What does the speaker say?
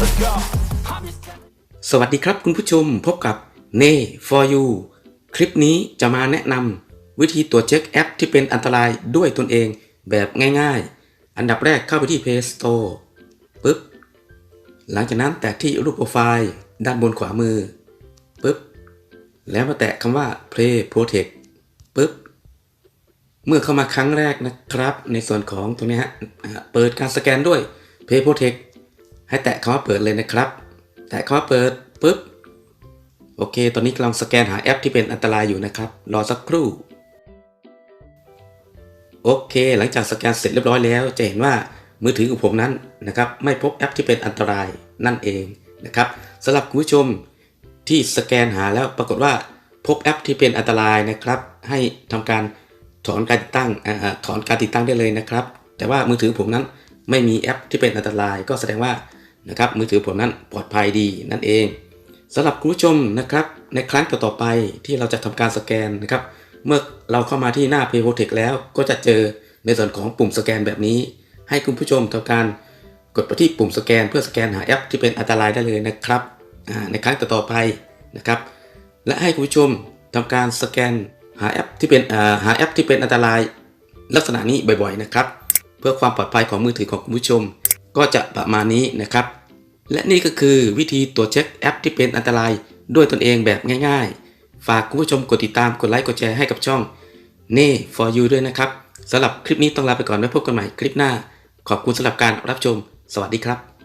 สวัสดีครับคุณผู้ชมพบกับเน่ for you คลิปนี้จะมาแนะนำวิธีตรวจเช็คแอปที่เป็นอันตรายด้วยตนเองแบบง่ายๆ อันดับแรกเข้าไปที่ Play Store ปึ๊บ หลังจากนั้นแตะที่รูปโปรไฟล์ด้านบนขวามือปึ๊บ แล้วมาแตะคำว่า Play Protect ปึ๊บ เมื่อเข้ามาครั้งแรกนะครับ ในส่วนของตรงนี้ฮะ เปิดการสแกนด้วย Play Protect ให้แตะคำว่าเปิดเลยนะครับ แตะคำว่าเปิดปุ๊บ โอเค ตอนนี้กำลังสแกนหาแอปที่เป็นอันตรายอยู่นะครับ รอสักครู่ โอเค หลังจากสแกนเสร็จเรียบร้อยแล้ว จะเห็นว่ามือถือของผมนั้นนะครับไม่พบแอปที่เป็นอันตรายนั่นเองนะครับสำหรับคุณผู้ชมที่สแกนหาแล้วปรากฏว่าพบแอปที่เป็นอันตรายนะครับ ให้ทำการถอนการติดตั้งอถอนการติดตั้งได้เลยนะครับ แต่ว่ามือถือผมนั้นไม่มีแอปที่เป็นอันตราย ก็แสดงว่า นะครับมือถือผมนั้นปลอดภัยดีนั่นเองสำหรับคุณผู้ชมนะครับในครั้งต่อๆไปที่เราจะทำการสแกนนะครับ เมื่อเราเข้ามาที่หน้า p a y p r o t e c t แล้วก็จะเจอในส่วนของปุ่มสแกนแบบนี้ ให้คุณผู้ชมทำการกดไปที่ปุ่มสแกน เพื่อสแกนหาแอปที่เป็นอันตรายได้เลยนะครับในครั้งต่อๆไปนะครับ และให้คุณผู้ชมทำการสแกนหาแอปที่เป็นหาแอปที่เป็นอันตรายลักษณะนี้บ่อยๆนะครับ เพื่อความปลอดภัยของมือถือของคุณผู้ชม ก็จะประมาณนี้นะครับ และนี่ก็คือวิธีตรวจเช็คแอปที่เป็นอันตรายด้วยตนเองแบบง่าย ๆ ฝากคุณผู้ชมกดติดตามกดไลค์กดแชร์ให้กับช่องเน่ for you ด้วยนะครับสำหรับคลิปนี้ต้องลาไปก่อนไว้พบกันใหม่คลิปหน้า ขอบคุณสำหรับการรับชม สวัสดีครับ